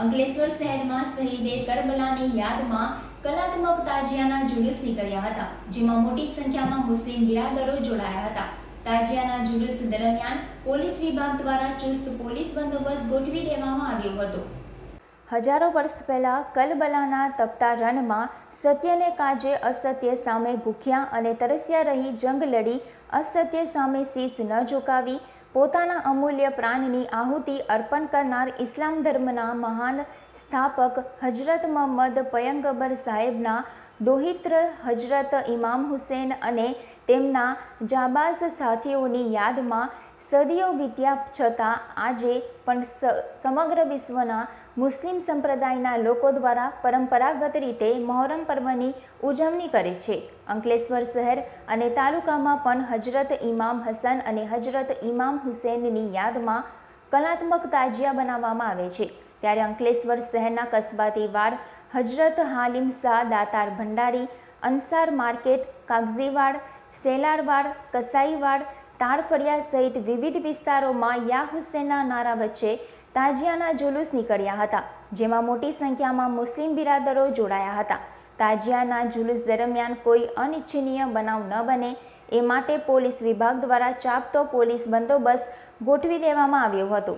અંકલેશ્વર શહેરમાં શહીદે કરબલાની યાદમાં કલાત્મક તાજિયાના જુલુસ નીકળ્યા હતા, જેમાં મોટી સંખ્યામાં મુસ્લિમ બિરાદરો જોડાયા હતા. તાજિયાના જુલુસ દરમિયાન પોલીસ વિભાગ દ્વારા ચુસ્ત પોલીસ બંદોબસ્ત ગોઠવી દેવામાં આવ્યો હતો. હજારો વર્ષ પહેલાં કલબલાના તપતા રણમાં સત્યને કાજે અસત્ય સામે ભૂખ્યા અને તરસ્યા રહી જંગ લડી અસત્ય સામે શીશ ન ઝુકાવી પોતાના અમૂલ્ય પ્રાણની આહુતિ અર્પણ કરનાર ઇસ્લામ ધર્મના મહાન સ્થાપક હજરત મોહમ્મદ પયંગબર સાહેબના દોહિત્ર હજરત ઇમામ હુસેન અને તેમના જાબાઝ સાથીઓની યાદમાં સદીઓ વીત્યા છતાં આજે પણ સમગ્ર વિશ્વના મુસ્લિમ સંપ્રદાયના લોકો દ્વારા પરંપરાગત રીતે મહોરમ પર્વની ઉજવણી કરે છે. અંકલેશ્વર શહેર અને તાલુકામાં પણ હજરત ઇમામ હસન અને હજરત ઇમામ હુસેનની યાદમાં કલાત્મક તાજિયા બનાવવામાં આવે છે. ત્યારે અંકલેશ્વર શહેરના કસ્બાતી વાડ હજરત હાલિમ શાહ દાતાર ભંડારી, અંસાર માર્કેટ, કાગઝીવાડ સેલારવાડ, કસાઈવાડ તાળફળિયા સહિત વિવિધ વિસ્તારોમાં યા હુસેનના નારા વચ્ચે તાજિયાના જુલુસ નીકળ્યા હતા, જેમાં મોટી સંખ્યામાં મુસ્લિમ બિરાદરો જોડાયા હતા. તાજિયાના જુલુસ દરમિયાન કોઈ અનિચ્છનીય બનાવ ન બને, એ માટે પોલીસ વિભાગ દ્વારા ચાપતો પોલીસ બંદોબસ્ત ગોઠવી દેવામાં આવ્યો હતો.